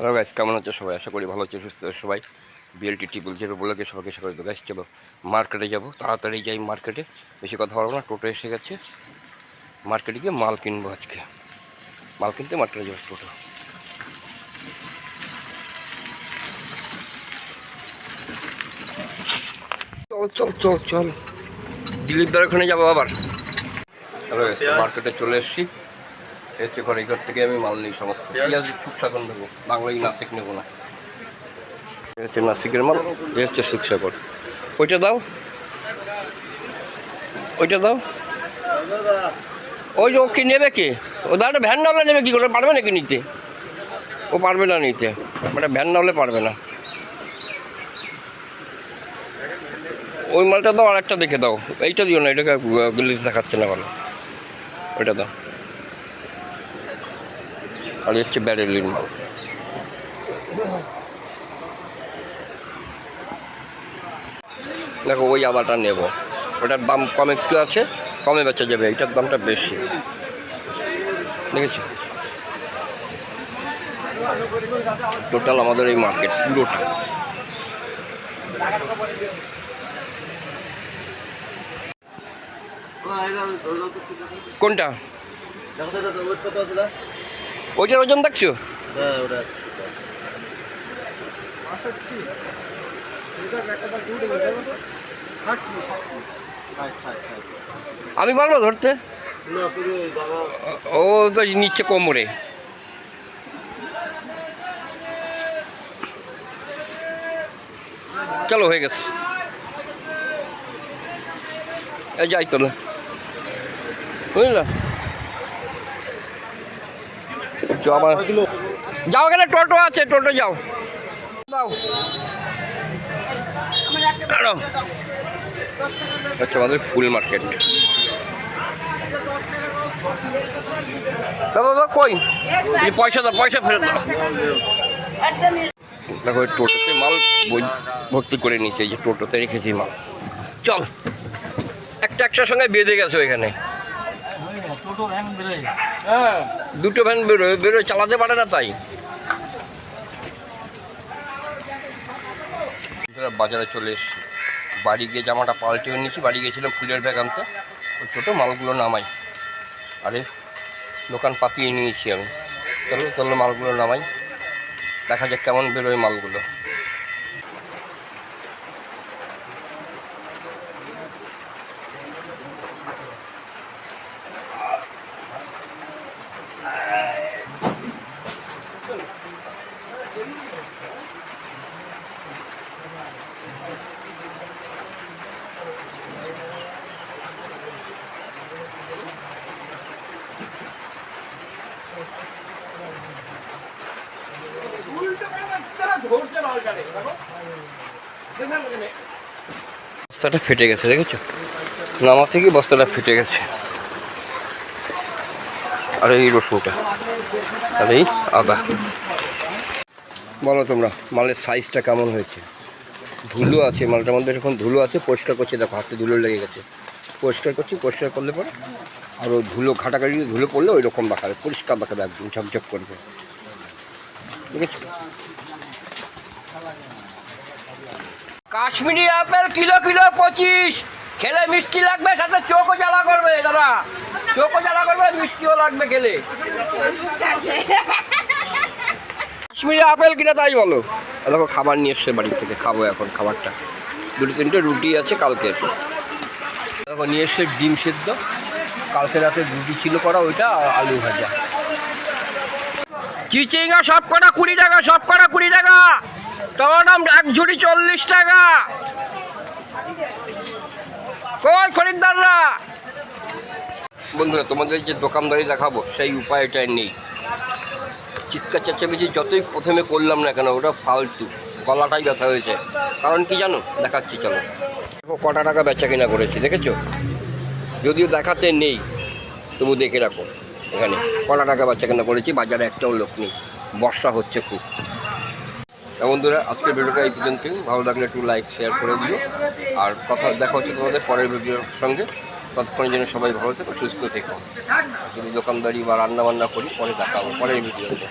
Hello guys কেমন হচ্ছে সবাই? আশা করি ভালো হচ্ছে সুস্থ সবাই। বিএলটি টিপুল জিরো বলে সবাইকে সবাই তো গাছ চলো মার্কেটে যাব। তাড়াতাড়ি যাই মার্কেটে বেশি কথা বলব না, টোটো এসে গেছে। মার্কেটে গিয়ে মাল কিনবো আজকে। মাল কিনতে মার্কেটে যাব, টোটো। চল চল চল চল। দিলীপ দার ওখানে যাব আবার। গাইস মার্কেটে চলে এসেছি। এসে ঘরে ঘর থেকে আমি মাল নিই সমস্ত। পেঁয়াজ সুকসাগর নেব। বাংলায় নাসিক নেব না। হচ্ছে নাসিকের মাল এই হচ্ছে সুকসাগর ওইটা দাও। ওইটা দাও। ওই যে ও কি নেবে কি? ও দাদা ভ্যান না হলে নেবে কি করে? পারবে নাকি নিতে? ও পারবে না নিতে। মানে ভ্যান না হলে পারবে না। ওই মালটা দাও আর একটা দেখে দাও। এইটা দিও না, এটাকে লিস্ট দেখাচ্ছে না ভালো। ওইটা দাও। আর হচ্ছে ব্যারেলির মাল দেখো ওই আদাটা নেব ওটার দাম কম একটু আছে কমে বেচা যাবে এটার দামটা বেশি দেখেছি টোটাল আমাদের এই মার্কেট পুরোটা কোনটা ওইটার ওজন দেখছ? আমি পারব ধরতে? ও তো নিচ্ছে কোমরে। চলো হয়ে গেছে। এই যাই তো না বুঝলা? যাও এখানে, টোটো আছে, টোটো যাও। দাও। আচ্ছা আমাদের ফুল মার্কেট। দাদা কই? পয়সা দাও, পয়সা ফেরত দাও। দেখো টোটোতে মাল ভর্তি করে নিয়েছে, এই যে টোটোতে রেখেছি মাল। চল, একটা একটার সঙ্গে বেঁধে গেছে ওইখানে দুটো ভ্যান বেরোয়। বেরোয় চালাতে পারে না তাই। বাজারে চলে এসেছি। বাড়ি গিয়ে জামাটা পাল্টে নিয়েছি, বাড়ি গিয়েছিলাম ফুলের ব্যাগ আনতে। ওই ছোটো মালগুলো নামাই। আরে, দোকান পাতিয়ে নিয়েছি আমি। চলো চলো মালগুলো নামাই। দেখা যাক কেমন বেরোয় মালগুলো। বস্তাটা ফেটে গেছে, দেখেছ? নামা থেকে বস্তাটা ফেটে গেছে। আর এই রসুনটা, আর এই আদা। বলো তোমরা, মালের সাইজটা কেমন হয়েছে? ধুলো আছে, মালটার মধ্যে এখন ধুলো আছে, পরিষ্কার করছে, দেখো, হাতে ধুলো লেগে গেছে। পরিষ্কার করছি, পরিষ্কার করলে পরে আরও ধুলো ঘাটাঘাটি ধুলো পড়লে ওই রকম দেখাবে, পরিষ্কার দেখাবে, একদম ঝকঝক করবে। ঠিক আছে কাশ্মীরি আপেল কিলো কিলো পঁচিশ। খেলে মিষ্টি লাগবে, সাথে চোখও জ্বালা করবে, দাদা। চোখও জ্বালা করবে, মিষ্টিও লাগবে খেলে। কাশ্মীরি আপেল কিনা তাই বলো। দেখো, খাবার নিয়ে এসছে বাড়ি থেকে, খাব এখন খাবারটা। দুটো তিনটে রুটি আছে কালকের। দেখো, নিয়ে এসছে ডিম সেদ্ধ। কালকে রাতে রুটি ছিল করা ওইটা আলু ভাজা। চিচিঙ্গা সব কটা কুড়ি টাকা, সব কটা কুড়ি টাকা। টমাটাম এক ঝুড়ি চল্লিশ টাকা। কই খরিদ্দাররা? বন্ধুরা, তোমাদের যে দোকানদারি দেখাবো, সেই উপায়টাই নেই। চিৎকার চেঁচামেচি যতই প্রথমে করলাম না কেন, ওটা ফালতু। গলাটাই ব্যথা হয়েছে। কারণ কি জানো? দেখাচ্ছি, চলো। দেখো, কটা টাকা বেচা কিনা করেছি, দেখেছ? যদিও দেখাতে নেই, তবু দেখে রাখো। এখানে কটা টাকা বেচা কিনা করেছি, বাজারে একটাও লোক নেই। বর্ষা হচ্ছে খুব। বন্ধুরা, আজকের ভিডিওটা এই পর্যন্তই। ভালো লাগলে একটু লাইক শেয়ার করে দিও। আর কথা, দেখা হচ্ছে তোমাদের পরের ভিডিওর সঙ্গে। ততক্ষণের জন্য সবাই ভালো থেকো, সুস্থ থেকো। যদি দোকানদারি বা রান্নাবান্না করি, পরে দেখা হবে, পরের ভিডিওতে।